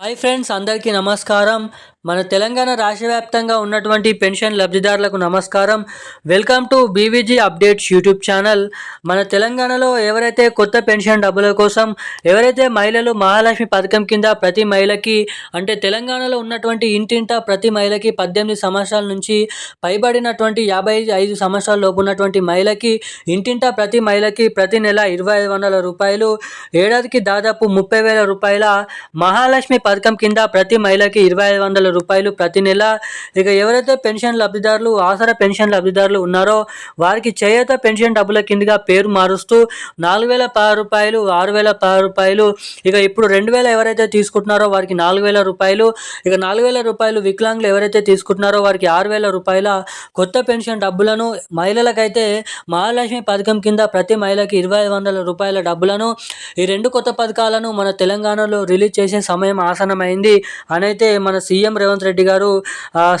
Hi friends అందరికీ నమస్కారం. మన తెలంగాణ రాష్ట్ర వ్యాప్తంగా ఉన్నటువంటి పెన్షన్ లబ్ధిదారులకు నమస్కారం. Welcome to BVG updates YouTube channel. మన తెలంగాణలో ఎవరైతే కొత్త పెన్షన్ డబ్బుల కోసం ఎవరైతే మహిళలు మహాలక్ష్మి పథకం కింద ప్రతి మహిళకి అంటే తెలంగాణలో ఉన్నటువంటి ఇంటింట ప్రతి మహిళకి పద్దెనిమిది సంవత్సరాల నుంచి పైబడినటువంటి యాభై ఐదు సంవత్సరాల లోపు ఉన్నటువంటి మహిళకి ఇంటింట ప్రతి మహిళకి ప్రతి నెల ఇరవై ఐదు వందల రూపాయలు ఏడాదికి దాదాపు ముప్పై వేల రూపాయల మహాలక్ష్మి పథకం కింద ప్రతి మహిళకి ఇరవై ఐదు వందల రూపాయలు ప్రతి నెల. ఇక ఎవరైతే పెన్షన్ లబ్ధిదారులు ఆసరా పెన్షన్ లబ్ధిదారులు ఉన్నారో వారికి చేయూత పెన్షన్ డబ్బుల కిందగా పేరు మారుస్తూ నాలుగు వేల పది రూపాయలు ఆరు వేల పది రూపాయలు ఇక ఇప్పుడు రెండు వేల ఎవరైతే తీసుకుంటున్నారో వారికి నాలుగు వేల రూపాయలు ఇక నాలుగు వేల రూపాయలు వికలాంగులు ఎవరైతే తీసుకుంటున్నారో వారికి ఆరు వేల రూపాయల కొత్త పెన్షన్ డబ్బులను మహిళలకైతే మహాలక్ష్మి పథకం కింద ప్రతి మహిళకి ఇరవై ఐదు వందల రూపాయల డబ్బులను ఈ రెండు కొత్త పథకాలను మన తెలంగాణలో రిలీజ్ చేసే సమయం ఆసనమైంది అనైతే మన సీఎం రేవంత్ రెడ్డి గారు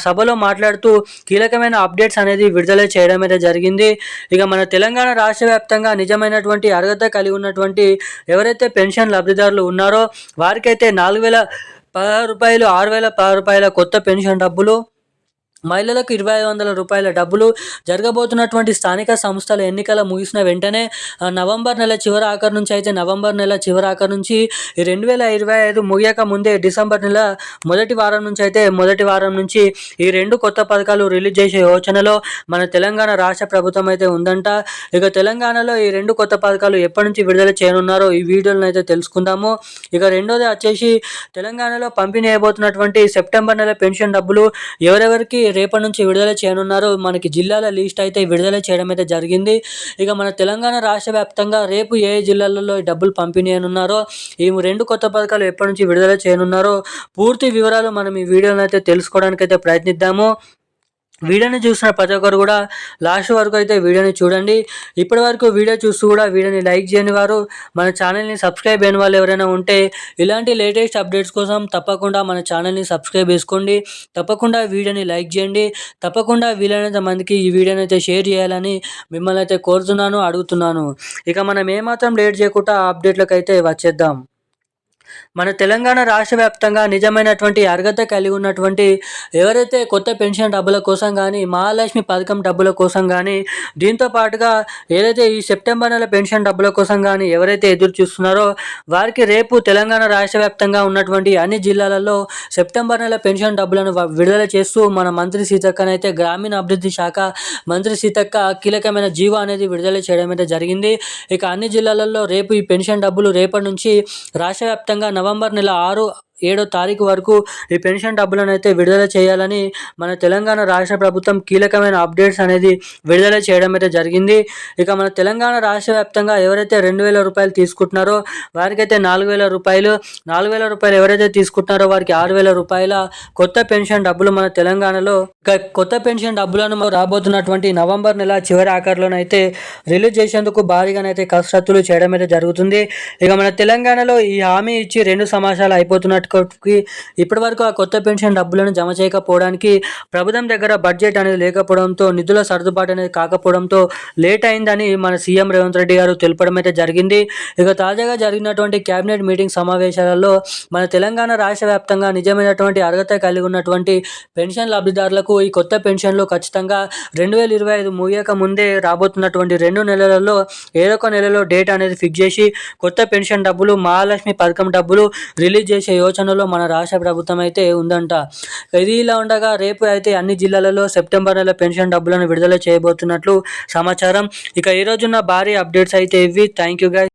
సభలో మాట్లాడుతూ కీలకమైన అప్డేట్స్ అనేది విడుదల చేయడం అయితే జరిగింది. ఇక మన తెలంగాణ రాష్ట్ర వ్యాప్తంగా నిజమైనటువంటి అర్హత కలిగి ఉన్నటువంటి ఎవరైతే పెన్షన్ లబ్ధిదారులు ఉన్నారో వారికైతే నాలుగు వేల పదహారు రూపాయలు ఆరు వేల పదహారు రూపాయల కొత్త పెన్షన్ డబ్బులు మహిళలకు ఇరవై ఐదు వందల రూపాయల డబ్బులు జరగబోతున్నటువంటి స్థానిక సంస్థల ఎన్నికల ముగిసిన వెంటనే నవంబర్ నెల చివరి ఆఖరి నుంచి అయితే నవంబర్ నెల చివరి ఆఖరి నుంచి ఈ రెండు వేల ఇరవై ఐదు ముగియక ముందే డిసెంబర్ నెల మొదటి వారం నుంచి అయితే మొదటి వారం నుంచి ఈ రెండు కొత్త పథకాలు రిలీజ్ చేసే యోచనలో మన తెలంగాణ రాష్ట్ర ప్రభుత్వం అయితే ఉందంట. ఇక తెలంగాణలో ఈ రెండు కొత్త పథకాలు ఎప్పటి నుంచి విడుదల చేయనున్నారో ఈ వీడియోలను అయితే తెలుసుకుందాము. ఇక రెండోది వచ్చేసి తెలంగాణలో పంపిణీ అయిపోతున్నటువంటి సెప్టెంబర్ నెల పెన్షన్ డబ్బులు ఎవరెవరికి రేపటి నుంచి విడుదల చేయనున్నారు. మనకి జిల్లాల లిస్ట్ అయితే విడుదల చేయడం అయితే జరిగింది. ఇక మన తెలంగాణ రాష్ట్ర వ్యాప్తంగా రేపు ఏ జిల్లాలలో డబ్బులు పంపిణీ అనున్నారో ఈ రెండు కొత్త పథకాలు ఎప్పటి నుంచి విడుదల చేయనున్నారో పూర్తి వివరాలు మనం ఈ వీడియోని అయితే తెలుసుకోవడానికి అయితే ప్రయత్నిద్దాము. వీడియోని చూసిన ప్రతి ఒక్కరు కూడా లాస్ట్ వరకు అయితే వీడియోని చూడండి. ఇప్పటి వరకు వీడియో చూస్తూ కూడా వీడియోని లైక్ చేయని వారు. మన ఛానల్ని సబ్స్క్రైబ్ అయిన వాళ్ళు ఎవరైనా ఉంటే ఇలాంటి లేటెస్ట్ అప్డేట్స్ కోసం తప్పకుండా మన ఛానల్ని సబ్స్క్రైబ్ చేసుకోండి. తప్పకుండా వీడియోని లైక్ చేయండి. తప్పకుండా వీలైనంత మందికి ఈ వీడియోని అయితే షేర్ చేయాలని మిమ్మల్ని అయితే కోరుతున్నాను అడుగుతున్నాను. ఇక మనం ఏమాత్రం లేట్ చేయకుండా అప్డేట్లకు అయితే వచ్చేద్దాం. మన తెలంగాణ రాష్ట్ర వ్యాప్తంగా నిజమైనటువంటి అర్హత కలిగి ఉన్నటువంటి ఎవరైతే కొత్త పెన్షన్ డబ్బుల కోసం కానీ మహాలక్ష్మి పథకం డబ్బుల కోసం కానీ దీంతో పాటుగా ఏదైతే ఈ సెప్టెంబర్ నెల పెన్షన్ డబ్బుల కోసం కానీ ఎవరైతే ఎదురు చూస్తున్నారో వారికి రేపు తెలంగాణ రాష్ట్ర వ్యాప్తంగా ఉన్నటువంటి అన్ని జిల్లాలలో సెప్టెంబర్ నెల పెన్షన్ డబ్బులను విడుదల చేస్తూ మన మంత్రి సీతక్కనైతే గ్రామీణ అభివృద్ధి శాఖ మంత్రి సీతక్క కీలకమైన జీవో అనేది విడుదల చేయడం అయితే జరిగింది. ఇక అన్ని జిల్లాలలో రేపు ఈ పెన్షన్ డబ్బులు రేపటి నుంచి రాష్ట్ర వ్యాప్తంగా నవంబర్ నెల ఆరు ఏడో తారీఖు వరకు ఈ పెన్షన్ డబ్బులను అయితే విడుదల చేయాలని మన తెలంగాణ రాష్ట్ర ప్రభుత్వం కీలకమైన అప్డేట్స్ అనేది విడుదల చేయడం అయితే జరిగింది. ఇక మన తెలంగాణ రాష్ట్ర వ్యాప్తంగా ఎవరైతే రెండు వేల రూపాయలు తీసుకుంటున్నారో వారికైతే నాలుగు వేల రూపాయలు నాలుగు వేల రూపాయలు ఎవరైతే తీసుకుంటున్నారో వారికి ఆరు వేల రూపాయల కొత్త పెన్షన్ డబ్బులు మన తెలంగాణలో ఇక కొత్త పెన్షన్ డబ్బులను రాబోతున్నటువంటి నవంబర్ నెల చివరి ఆఖరిలోనైతే రిలీజ్ చేసేందుకు భారీగానైతే కసరత్తులు చేయడం అయితే జరుగుతుంది. ఇక మన తెలంగాణలో ఈ హామీ ఇచ్చి రెండు సంవత్సరాలు అయిపోతున్నట్టుకి ఇప్పటి వరకు ఆ కొత్త పెన్షన్ డబ్బులను జమ చేయకపోవడానికి ప్రభుత్వం దగ్గర బడ్జెట్ అనేది లేకపోవడంతో నిధుల సర్దుబాటు అనేది కాకపోవడంతో లేట్ అయిందని మన సీఎం రేవంత్ రెడ్డి గారు తెలపడం అయితే జరిగింది. ఇక తాజాగా జరిగినటువంటి కేబినెట్ మీటింగ్ సమావేశాలలో మన తెలంగాణ రాష్ట్ర వ్యాప్తంగా నిజమైనటువంటి అర్హత కలిగి ఉన్నటువంటి పెన్షన్ లబ్ధిదారులకు ఈ కొత్త పెన్షన్లు ఖచ్చితంగా రెండు వేల ఇరవై ఐదు ముగియక ముందే రాబోతున్నటువంటి రెండు నెలలలో ఏదొక నెలలో డేట్ అనేది ఫిక్స్ చేసి కొత్త పెన్షన్ డబ్బులు మహాలక్ష్మి పథకం డబ్బులు రిలీజ్ చేసే ఆలోచనలో మన రాష్ట్ర ప్రభుత్వం అయితే ఉందంట. ఇది ఇలా ఉండగా రేపు అయితే అన్ని జిల్లాలలో సెప్టెంబర్ నెల పెన్షన్ డబ్బులను విడుదల చేయబోతున్నట్లు సమాచారం. ఇక ఈ రోజున్న భారీ అప్డేట్స్ అయితే ఇవి. Thank you guys